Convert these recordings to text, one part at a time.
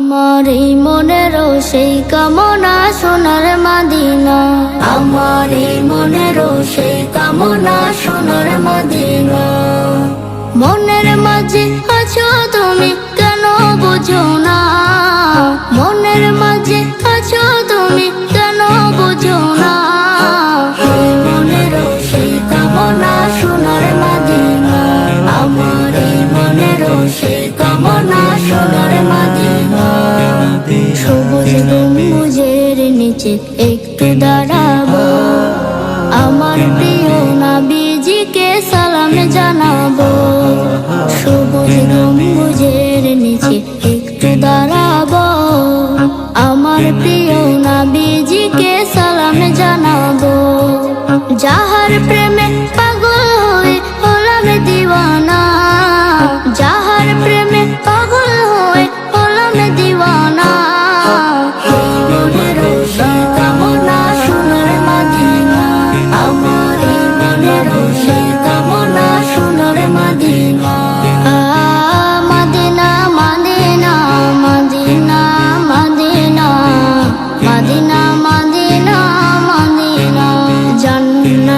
আমার এই মনেরও সেই কামনা সোনার মাদিনা। আমার এই মনেরও সেই কামনা সোনার মাদিনা। গম্বুজের নিচে একটু দাঁড়াবো। আমার প্রিয় নাবিজিকে সালাম জানাব। সবুজ গম্বুজের নিচে একটু দাঁড়াবো। আমার প্রিয় নাবিজিকে সালাম জানাব। যাহার প্রেমে পাগল হয়ে হলাম দিওয়ানা। যাহার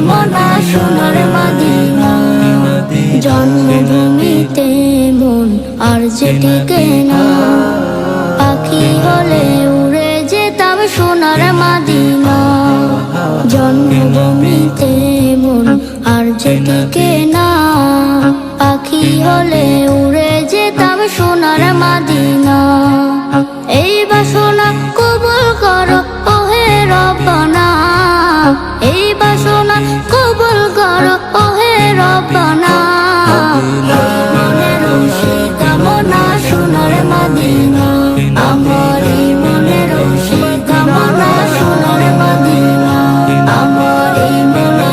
কামনা সোনার জন্মভূমিতে মন আর যে টিকে না। পাখি হলে উড়ে যেতাম সোনার মাদিনা। জন্মভূমিতে মন আর যে টিকে না। পাখি হলে উড়ে যেতাম সোনার মাদিনা। এই বাসনা